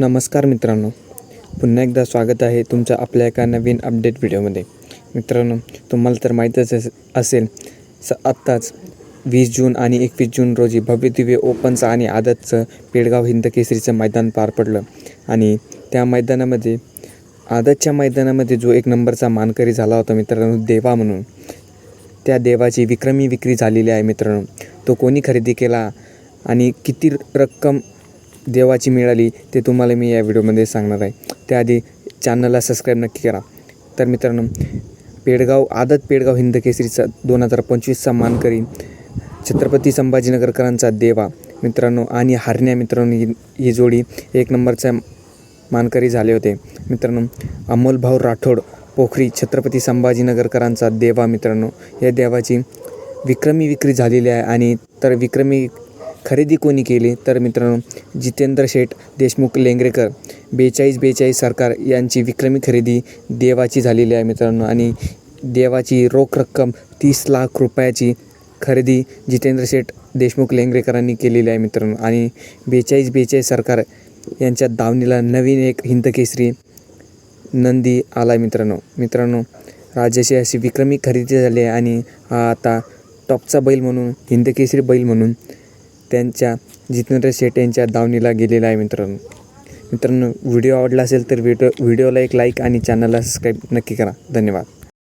नमस्कार मित्रांनो. पुन्हा एकदा स्वागत आहे तुमचं आपल्या एका नवीन अपडेट व्हिडिओमध्ये मित्रांनो तुम्हाला तर माहीतच अस असेल स आत्ताच वीस जून आणि एकवीस जून रोजी भव्य दिव्य ओपनचं आणि आदतचं पेडगाव हिंद केसरीचं मैदान पार पडलं. आणि त्या मैदानामध्ये आदतच्या मैदानामध्ये जो एक नंबरचा मानकरी झाला होता मित्रांनो देवा म्हणून. त्या देवाची विक्रमी विक्री झालेली आहे मित्रांनो. तो कोणी खरेदी केला आणि किती रक्कम देवाची मिळाली ते तुम्हाला मी या व्हिडिओमध्ये सांगणार आहे. त्याआधी चॅनलला सबस्क्राईब नक्की करा. तर मित्रांनो पेडगाव आदत पेडगाव हिंद केसरीचा दोन हजार पंचवीसचा मानकरी छत्रपती संभाजीनगरकरांचा देवा मित्रांनो आणि हरण्या मित्रांनो ही ही जोडी एक नंबरचा मानकरी झाले होते. मित्रांनो अमोलभाऊ राठोड पोखरी छत्रपती संभाजीनगरकरांचा देवा मित्रांनो या देवाची विक्रमी विक्री झालेली आहे आणि तर विक्रमी खरेदी कोणी केली? तर मित्रांनो जितेंद्र शेठ देशमुख लेंगरेकर बेचाळीस बेचाळीस सरकार यांची विक्रमी खरेदी देवाची झालेली आहे मित्रांनो. आणि देवाची रोख रक्कम तीस लाख रुपयाची खरेदी जितेंद्र शेठ देशमुख लेंगरेकरांनी केलेली आहे मित्रांनो. आणि बेचाळीस बेचाळीस सरकार यांच्या दावणीला नवीन एक हिंदकेसरी नंदी आला मित्रांनो. मित्रांनो राजाची अशी विक्रमी खरेदी झाली आहे आणि हा आता टॉपचा बैल म्हणून हिंदकेसरी बैल म्हणून त्यांच्या जितेंद्र शेट यांच्या दावणीला गेलेला आहे मित्रांनो. मित्रांनो व्हिडिओ आवडला असेल तर व्हिडिओ व्हिडिओला एक लाईक आणि चॅनलला सबस्क्राईब नक्की करा. धन्यवाद.